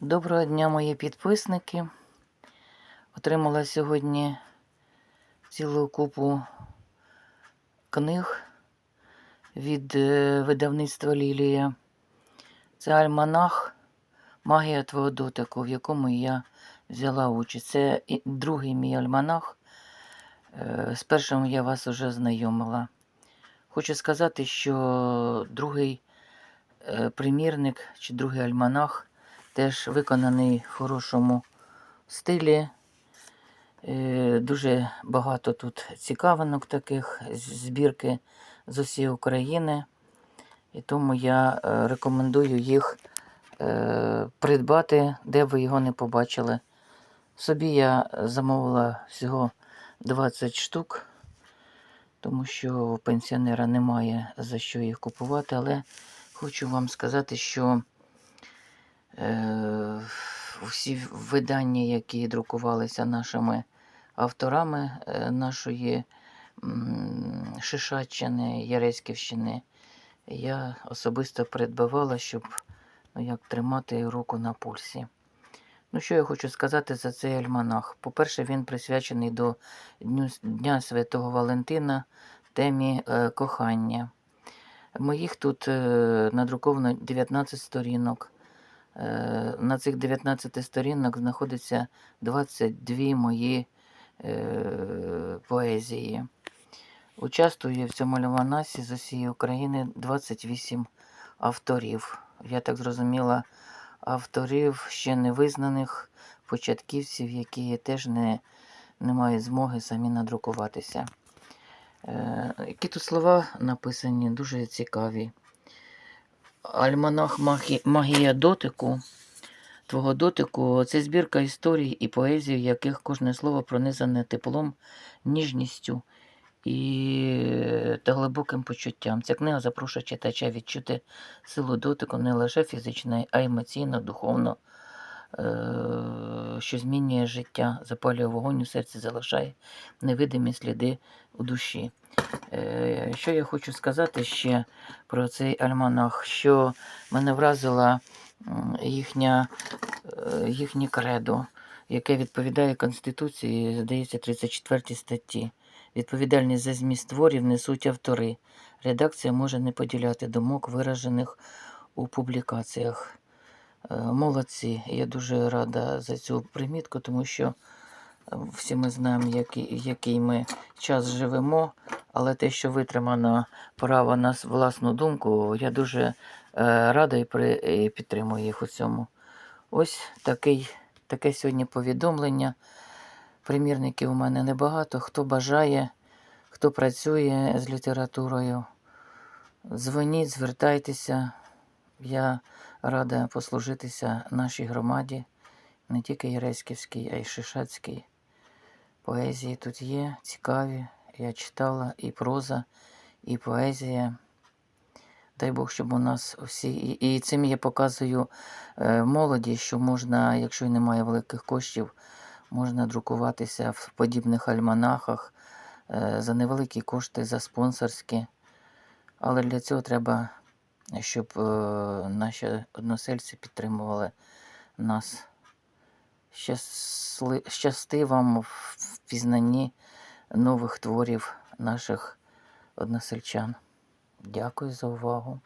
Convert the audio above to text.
Доброго дня, мої підписники. Отримала сьогодні цілу купу книг від е, видавництва Лілія. Це альманах Магія твого дотику, в якому я взяла участь. Це другий мій альманах. Е, З першим я вас вже знайомила. Хочу сказати, що другий е, примірник чи другий альманах теж виконаний в хорошому стилі. Е, Дуже багато тут цікавинок таких збірки з усієї України. І тому я е, рекомендую їх е, придбати, де ви його не побачили. Собі я замовила всього 20 штук, тому що пенсіонера немає за що їх купувати, але хочу вам сказати, що всі видання, які друкувалися нашими авторами е, нашої Шишаччини, Яреськівщини, я особисто придбавала, щоб ну, як тримати руку на пульсі. Ну, що я хочу сказати за цей альманах? По-перше, він присвячений до Дню, Дня Святого Валентина темі е, кохання. Моїх тут е, надруковано 19 сторінок. Е, на цих 19 сторінок знаходиться 22 мої е, поезії. Участвує в цьому альманасі з усієї України 28 авторів. Я так зрозуміла, авторів ще не визнаних початківців, які теж не, не мають змоги самі надрукуватися. Е, які тут слова написані, дуже цікаві. Альманах Магія дотику. Твого дотику це збірка історій і поезій, в яких кожне слово пронизане теплом, ніжністю і та глибоким почуттям. Ця книга запрошує читача відчути силу дотику не лише фізично, а й емоційно, духовно, е, що змінює життя, запалює вогонь у серці, залишає невидимі сліди у душі. Е, Що я хочу сказати ще про цей альманах, що мене вразила їхня, е, їхнє кредо, яке відповідає Конституції, здається, 34 статті. Відповідальність за зміст творів несуть автори. Редакція може не поділяти думок, виражених у публікаціях. Е, Молодці, я дуже рада за цю примітку, тому що всі ми знаємо, який ми час живемо, але те, що витримано право на власну думку, я дуже е, рада і, при, і підтримую їх у цьому. Ось такий, таке сьогодні повідомлення. Примірників у мене небагато. Хто бажає, хто працює з літературою, дзвоніть, звертайтеся. Я рада послужитися нашій громаді, не тільки Єреськівській, а й Шишацькій. Поезії тут є, цікаві. Я читала і проза, і поезія. Дай Бог, щоб у нас всі. І, цим я показую е, молоді, що можна, якщо й немає великих коштів, можна друкуватися в подібних альманахах е, за невеликі кошти, за спонсорські. Але для цього треба, щоб е, наші односельці підтримували нас. Щасти вам в впізнанні нових творів наших односельчан. Дякую за увагу.